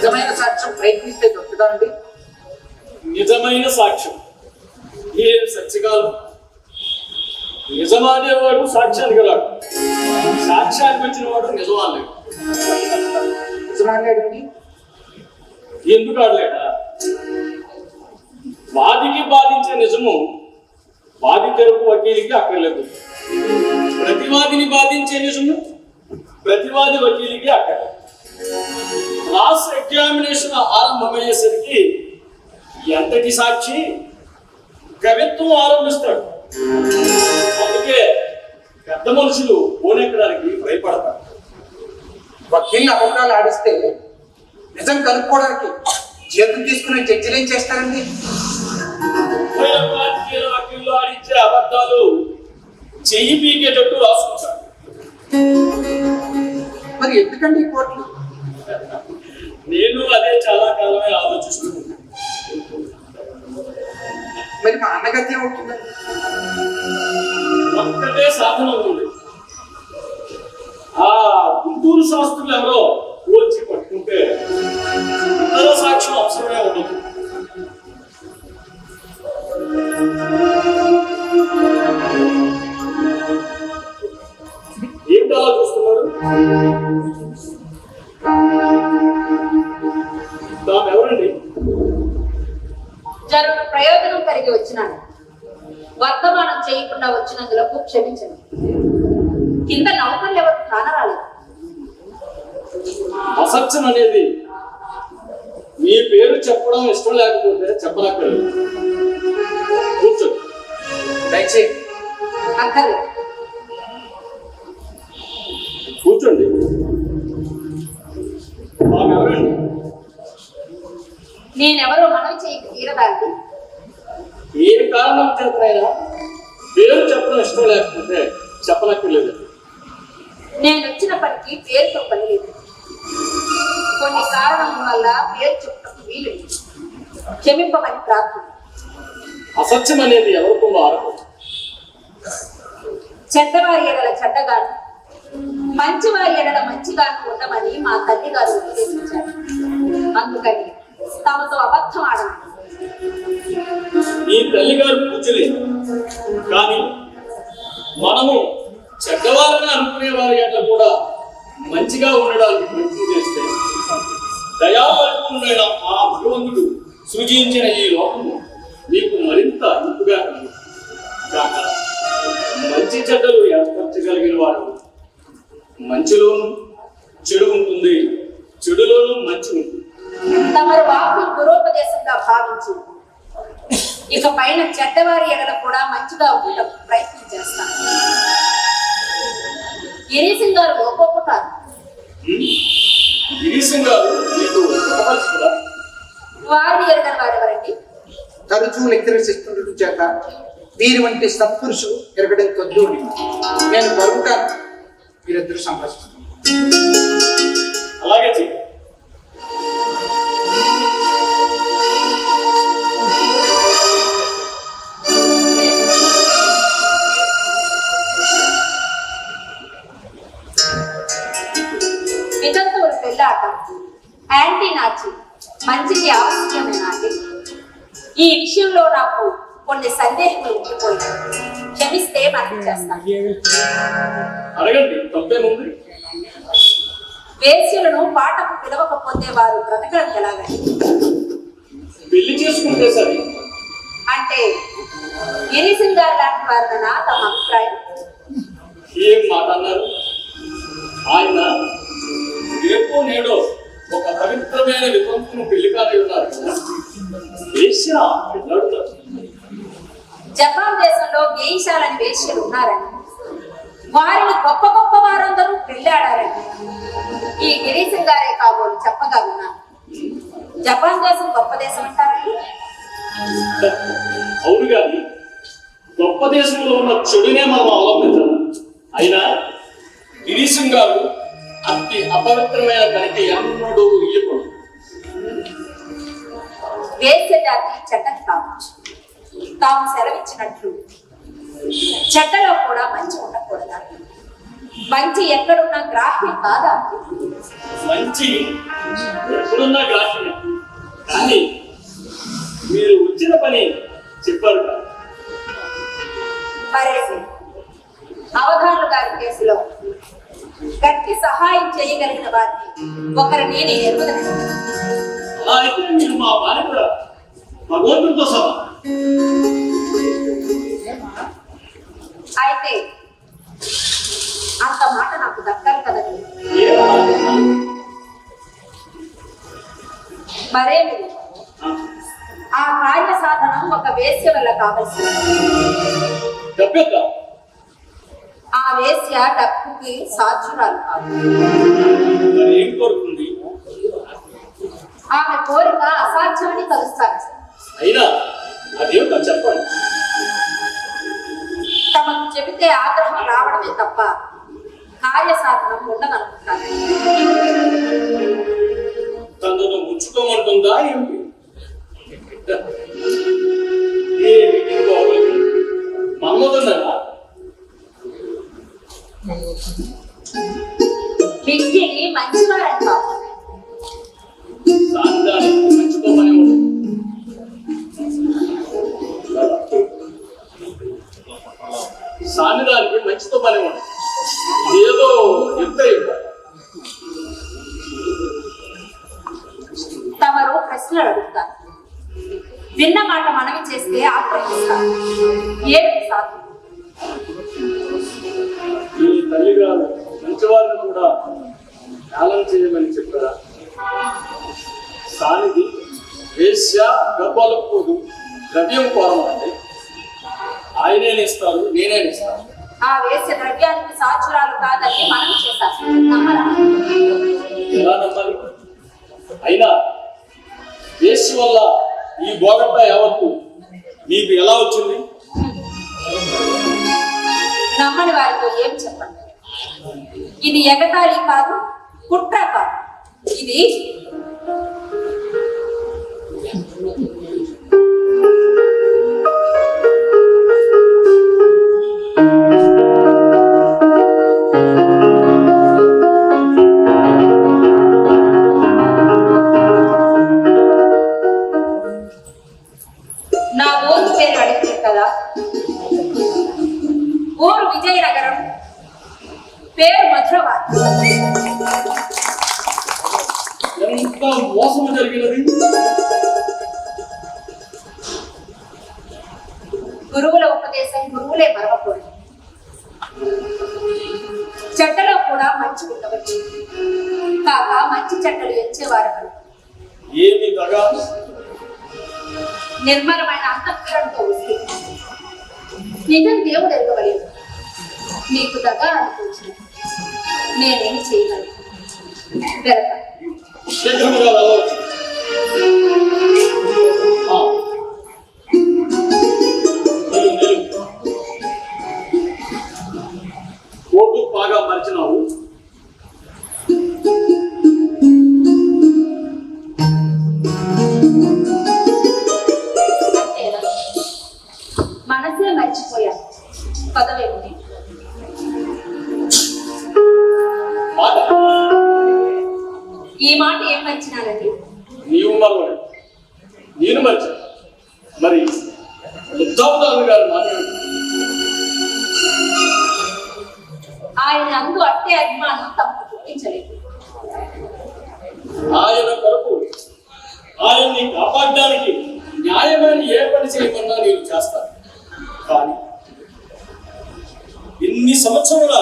నిజమైన సాక్ష్యం ప్రయత్నిస్తే దొరుకుతానండి నిజమైన సాక్ష్యం. ఏం సత్యకాలం నిజమాడేవాడు సాక్ష్యానికి రాడు సాక్ష్యానికి వచ్చిన వాడు నిజమాలేడు నిజమాలేడండి ఎందుకు ఆడలేడా? వాదికి బాధించే నిజము బాధితులకు వకీలికి అక్కర్లేదు. ప్రతివాదిని బాధించే నిజము ప్రతివాది వకీలికి అక్కర్లేదు. క్లాస్ ఎగ్జామినేషన్ ఆరంభమయ్యేసరికి ఎంతటి సాక్షి? కవిత్వం ఆరంభిస్తాడు. అందుకే పెద్ద మనుషులు పోనెక్కడానికి భయపడతారు. వకీల్ అబద్ధాలు ఆడిస్తే నిజం కనుక్కోవడానికి చేతులు తీసుకునే జడ్జిలు ఏం చేస్తారండి? ఆడించే అబద్ధాలు చెయ్యి పీకేటట్టు రాసుకుంటారు. మరి ఎందుకండి ఈ కోర్టులు? నేను అదే చాలా కాలమే ఆలోచిస్తున్నాను మరి మా అన్నగతి ఒక్కటే సాధనం ఉంది. ఆ గుంటూరు శాస్త్రులు ఎవరో క్షమించండి. కింద నౌకర్లు ఎవరు? కానరాలేదు అసత్యం అనేది మీ పేరు చెప్పడం ఇష్టం లేకపోతే చెప్పనక్కర్లేదు. కూర్చోండి దయచేసి అక్కర్లేదు. కూర్చోండి. ఆమె ఎవరండి? నేనెవరో మనవి చేయక తీరదాండి ఏ కారణం చేతనైనా పేరు చెప్పడం ఇష్టం లేకపోతే చెప్పనక్కర్లేదు. నేను వచ్చిన పనికి పేరుతో పని లేదు కొన్ని కారణం వల్ల పేరు చెప్పడం వీలు. క్షమింపమని ప్రార్థన. అసత్యం అనేది ఆరంభం? చెడ్డవారి ఎడల చెడ్డగాను మంచివారి ఎడల మంచిగాను ఉండమని మా తల్లి గారు ఉపదేశించారు. అందుకని తమతో అబద్ధం ఆడను ఈ తల్లిగారు పూజలే. కానీ మనము చెడ్డవారని అనుకునే వారి అట్లా కూడా మంచిగా ఉండడానికి ప్రయత్నం చేస్తే దయాపరిపూర్ణమైన ఆ భగవంతుడు సృజించిన ఈ లోకము నీకు మరింత ఇంపుగా కాక మంచి చెడ్డలు ఏర్పరచగలిగిన వారు మంచిలోను చెడు ఉంటుంది చెడులోను మంచి ఉంటుంది తమరు వాక్కు గురోపదేశంగా భావించి. ఇక పైన చెడ్డవారి ఎడల కూడా మంచిగా ఉండటం ప్రయత్నం చేస్తాను గిరీశం గారు ఉపకరిస్తుందా? వారిని ఎరగని వారెవరండి తరచూ లెక్చరర్స్ ఇస్తుండటం చేత వీరి వంటి సత్పురుషులు ఎరగడం కొద్దు నేను బరుగుతాను మీరిద్దరు సంభాషిస్తున్నారు. అలాగే ఈ విషయంలో నాకు కొన్ని సందేహములు ఉండిపోయాయి. క్షమిస్తే మనం చేస్తాను. వేశ్యలను పాటకు పిలవకపోతే వారు బ్రతకడం ఎలాగని. పెళ్ళి చేసుకుంటే సరే. అంటే గిరీశం గారు లాంటి వారిన తమ అభిప్రాయం? ఏం మాట అన్నారు? ఆయన రేపో నేడో ఒక పవిత్రమైన వితంతును పెళ్ళి ఉన్నారు కదా. జపాన్ దేశంలో గేయిశాలని వేశ్యలు ఉన్నారని. వారిని గొప్ప గొప్ప వారందరూ పెళ్ళాడారని ఈ గిరీశం గారే కాబోలు చెప్పగా విన్నాను జపాన్ దేశం గొప్ప దేశం అంటారండి? అవును గాని గొప్ప దేశంలో ఉన్న చెడునే మనం అవలంబించాలి. అయినా గిరీశం గారు అతి అపవిత్రమైన పనికి ఎన్నడూ ఇయ్యకూడదు. జాతి చెడ్డది కావచ్చు. తాము సెలవిచ్చినట్లు చెడ్డలో కూడా మంచి ఉండకూడదా? మంచి ఎక్కడున్నా గ్రాహ్యం కాదా? మంచి ఎప్పుడున్నా గ్రాహ్యమే కానీ మీరు వచ్చిన పని చెప్పారు అవధానులు గారి కేసులో గట్టి సహాయం చేయగలిగిన వారిని ఒకరిని నేను ఎరుగుదను అలా అయితే మీరు మా భార్య కూడా భగవంతుడితో సమానం అయితే అంత మాట నాకు దక్కాలి కదండి. ఏ మరేమి? ఆ కార్య సాధనం ఒక వేశ్య వల్ల కావలసింది. ఆ వేశ్య డబ్బుకి సాధ్యురాలు కాదు. ఆమె కోరిక అసాధ్యమని కలుస్తాను అయినా అదేమిటో చెప్పండి తమకు చెబితే ఆగ్రహం రావడమే తప్ప కార్య సాధనం ఉండదనుకుంటాను తనను ముచ్చుకోమంటుందా ఏమిటి? మన్మధున్నారా సాన్నిదానికి మంచితో పని ఉండదు ఏదో యుద్ధ తమరు ప్రశ్నలు అడుగుతారు. విన్న మాట మనవి చేస్తే ఆగ్రహిస్తారు ఏమి సాధు ఈ తల్లిగారు మంచివారిని కూడా చేయమని చెప్పారా? సానిది వేశ్య డబ్బాలకు ద్రవ్యం కోరమంటే ఆయనే ఇస్తారు నేనే ఇస్తాను ఆ వేసే ద్రవ్యానికి సాక్షురాలు కాదని మనం నమ్మరా? ఎలా నమ్మాలి? అయినా వేశ్య వల్ల ఈ బోగట్ట యావత్తు మీకు ఎలా వచ్చింది? నమ్మని వారితో ఏం చెప్పండి? ఇది ఎగతాళి కాదు కుట్ర కాదు. ఇది గురువుల ఉపదేశం గురువులే మరవకూడదు. చెట్టలో కూడా మంచి ఉండవచ్చు. కాక మంచి చెట్టలు ఎంచేవారు ఏమి నిర్మలమైన అంతఃకరణతో వస్తే నిజం దేవుడు ఎరగలేదు నీకు దగ్గర అనిపించిన నేనేమి చేయగలను? 什么错了？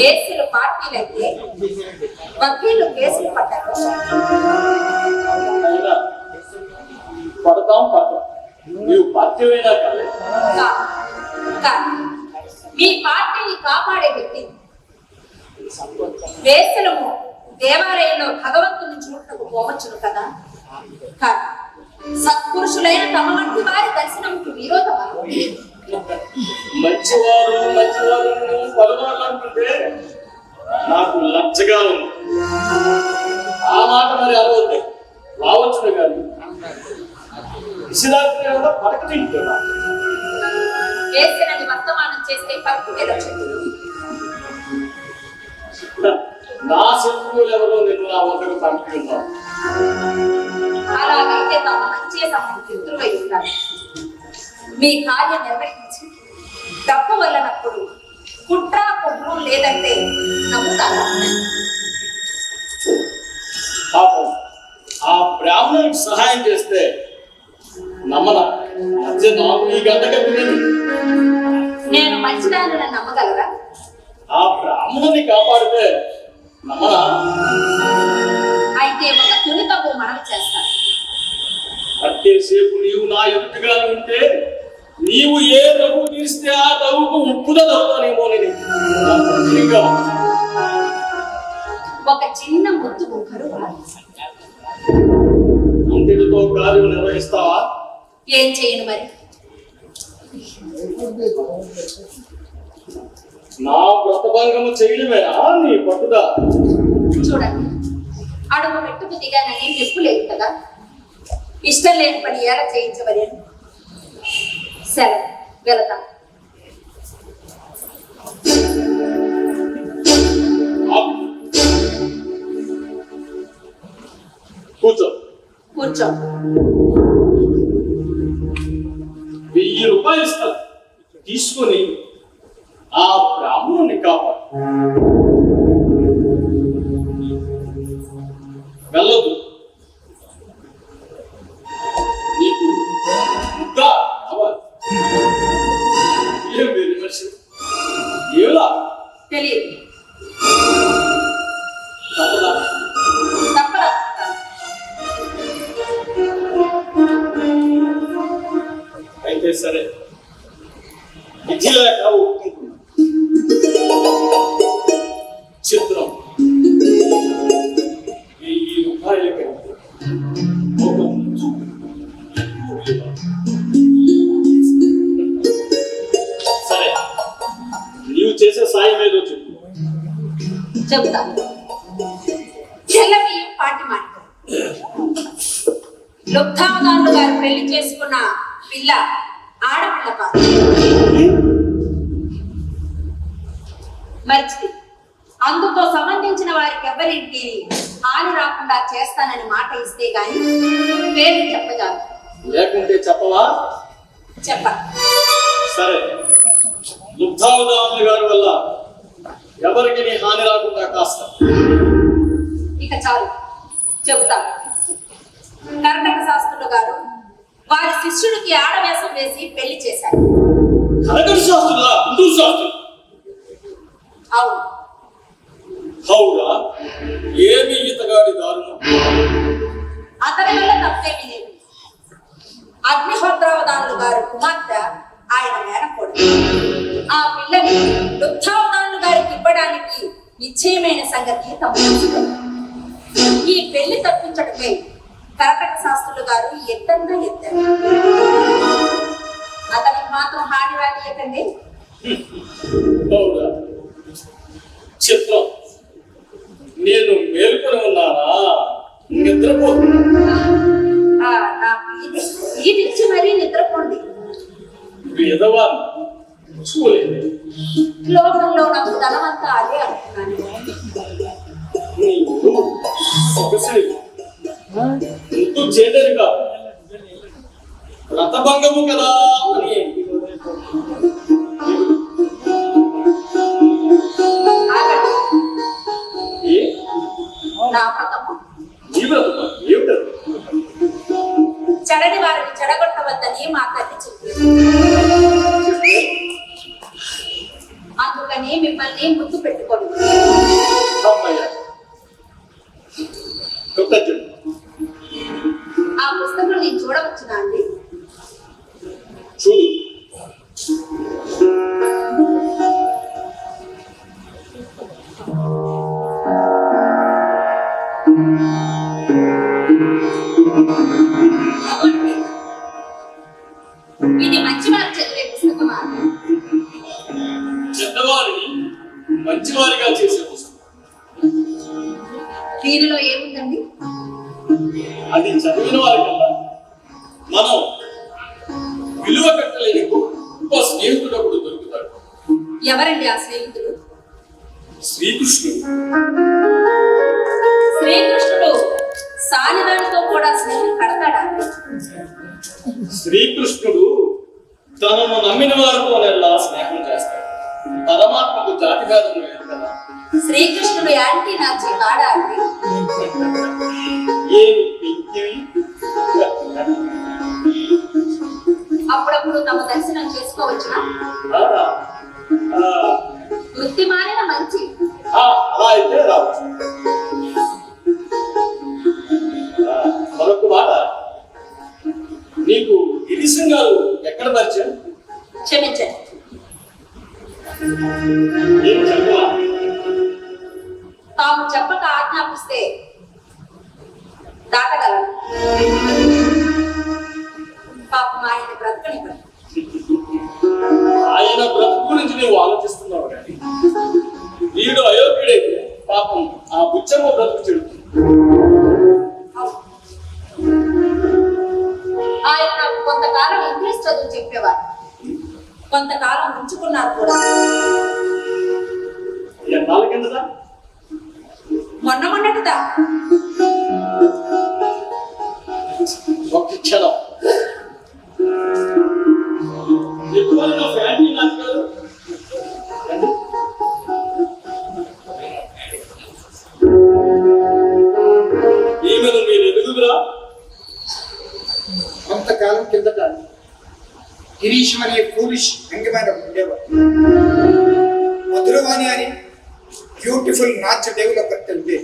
వేసులు పార్టీలైతే వకీలు కేసులు పడ్డారు అయినా పడతాం నీవు కాదు. మీ పార్టీని కాపాడే వ్యక్తి వేసలము దేవాలయంలో భగవంతుని చూడటకు పోవచ్చును కదా. సత్పురుషులైన తమ వంటి వారి దర్శనంకు విరోధమా? మంచివారు మంచివారు అంటుంటే నాకు లజ్జగా ఉంది. ఆ మాట మరి అరవద్దు. రావచ్చును కానీ వేసినని వర్తమానం చేస్తే పరుపు మీద చెట్టులు నా శత్రువులు ఎవరో నిన్ను నా వద్దకు పంపి ఉన్నావు అలాగైతే తమ మంచి మీ కార్యం నిర్వహించి డబ్బు వల్లనప్పుడు కుట్ర కుట్రు లేదంటే నమ్ముతారా? పాపం ఆ బ్రాహ్మణునికి సహాయం చేస్తే నమ్మన. మధ్య నాకు ఈ గంట నేను మంచిదాన్ని నమ్మగలరా? ఆ బ్రాహ్మణుని కాపాడితే నమ్మన? అయితే ఒక తుని తప్పు మనవి చేస్తాను అట్టేసేపు నీవు నా ఎదుటిగా ఉంటే నీవు ఏ తగు తీస్తే ఆ తగుకు ఉప్పుద నేను ఒక చిన్న ముద్దు కరువా అంతటితో కార్యం నిర్వహిస్తావా? ఏం చేయను మరి? నా వ్రతభంగము చేయడమేనా నీ పట్టుదా? చూడండి. అడుగు పెట్టుకు దిగానని మెప్పు లేదు కదా? ఇష్టం లేని పని ఎలా చేయించవని సెలవు వెళతాం కూర్చో. వెయ్యి రూపాయలు ఇస్తాను తీసుకొని ఆ బ్రాహ్మణుని కాపాడు. వెళ్ళదు. పాటి మాట గారు పెళ్ళి చేసుకున్న పిల్ల ఆడపిల్ల కాదు. మరిచిది అందుతో సంబంధించిన వారికి ఎవరికి హాని రాకుండా చేస్తానని మాట ఇస్తే గాని పేరు చెప్పజాలు లేకుంటే చెప్పవా? చెప్ప. సరే. గారి వల్ల ఎవరికి నీ హాని రాకుండా కాస్త ఇక చాలు. చెబుతా. కర్ణక శాస్త్రులు గారు వారి శిష్యుడికి ఆడవేషం వేసి పెళ్ళి చేశారు. కనకటి శాస్త్రులా? గుంటూరు శాస్త్రులు? అవును. హౌరా ఏమి ఈతగాడి దారుణం. అతని వల్ల తప్పేమీ లేదు. అగ్నిహోత్రావధానులు గారు కుమార్తె ఆయన మేనకోడు ఆ పిల్లని దుగ్ధావధానులు గారికి ఇవ్వడానికి నిశ్చయమైన సంగతి తమ ఈ పెళ్ళి తప్పించడమే కరకట శాస్త్రులు గారు ఎత్తంగా ఎత్తారు. అతనికి మాత్రం హాని రాని హౌరా రథభంగము కదా అని. చెడని వారిని చెడగొట్టవద్దని మా తల్లి చెప్పింది అందుకని మిమ్మల్ని ముద్దు పెట్టుకోండి మంచివారిగా చేసే పుస్తకం దీనిలో ఏముందండి? అది చదివిన వారి కల్లా మనం విలువ కట్టలేని గొప్ప స్నేహితుడు ఒకడు దొరుకుతాడు. ఎవరండి ఆ స్నేహితుడు? శ్రీకృష్ణుడు. శ్రీకృష్ణుడు. సాలివాడితో కూడా స్నేహం కడతాడా? శ్రీకృష్ణుడు తనను నమ్మిన వారితో నెల్లా స్నేహం చేస్తాడు. పరమాత్మకు జాతి భేదం లేదు కదా. శ్రీకృష్ణుడు యాంటీ నాచి కాడా గిరీశం అనే ఫూలిష్ యంగమైన ఉండేవాడు. మధురవాణి అని బ్యూటిఫుల్ నాచ డెవలపర్ తెలిపే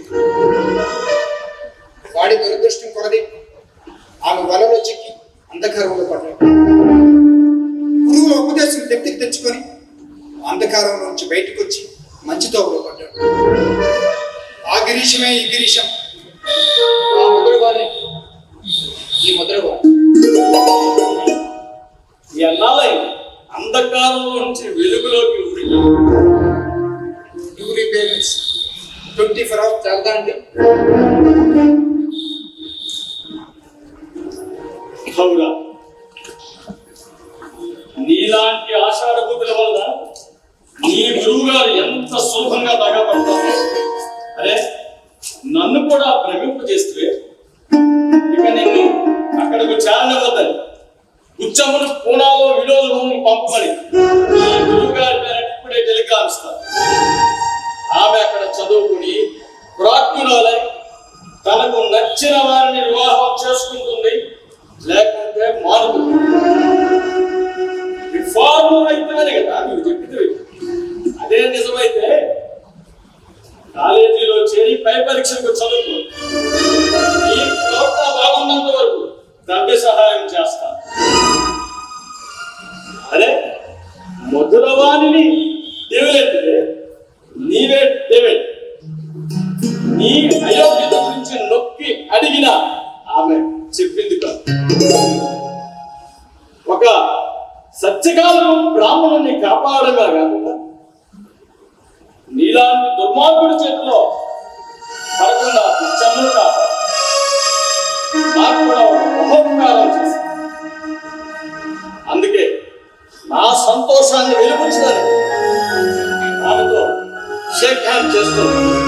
వాడి దురదృష్టం కొరది ఆమె వలలో చిక్కి అంధకారంలో పడ్డాడు. గురువుల ఉపదేశం దగ్గరికి తెచ్చుకొని అంధకారం నుంచి బయటకు వచ్చి మంచి పడ్డాడు ఆ గిరీశమే ఈ గిరీశం. అంధకారంలో నుంచి వెలుగులోకి డ్యూరీ పేరెంట్స్ ట్వంటీ ఫోర్ అవర్స్ అండి అవునా నీలాంటి ఆషాఢభూతుల వల్ల నీ గురువు గారు ఎంత సులభంగా దగపడతారు అరే నన్ను కూడా భ్రమింపు చేస్తే ఇక నిన్ను అక్కడకు చేరనివ్వద్దని. ఉచ్చమును పూనాలో వినోద భూమిని పంపమని నీ ఇప్పుడే టెలిగ్రామ్ ఆమె అక్కడ చదువుకుని ప్రాజ్ఞురాలై తనకు నచ్చిన వారిని వివాహం చేసుకుంటుంది లేకుంటే మారుతుంది రిఫార్మ్ అయితేనే కదా నువ్వు చెప్పితే అదే నిజమైతే కాలేజీలో చేరి పై పరీక్షలకు చదువుకో. ఈ ప్రవర్తన బాగున్నంత వరకు ద్రవ్య సహాయం చేస్తాను అరే మధురవాణిని దేవులెత్తితే నీవే దేవే నీ అయోగ్యత గురించి నొక్కి అడిగిన ఆమె చెప్పింది కాదు. ఒక సత్యకాలం బ్రాహ్మణుని కాపాడగా కాకుండా నీలాంటి దుర్మార్గుడి చేతిలో పడకుండా పిచ్చమ్మను కాపాడు. నాకు కూడా ఒక మహోపకారం నా సంతోషాన్ని వెలుపుచ్చడానికి ఆమెతో షేక్ హ్యాండ్ చేస్తున్నాను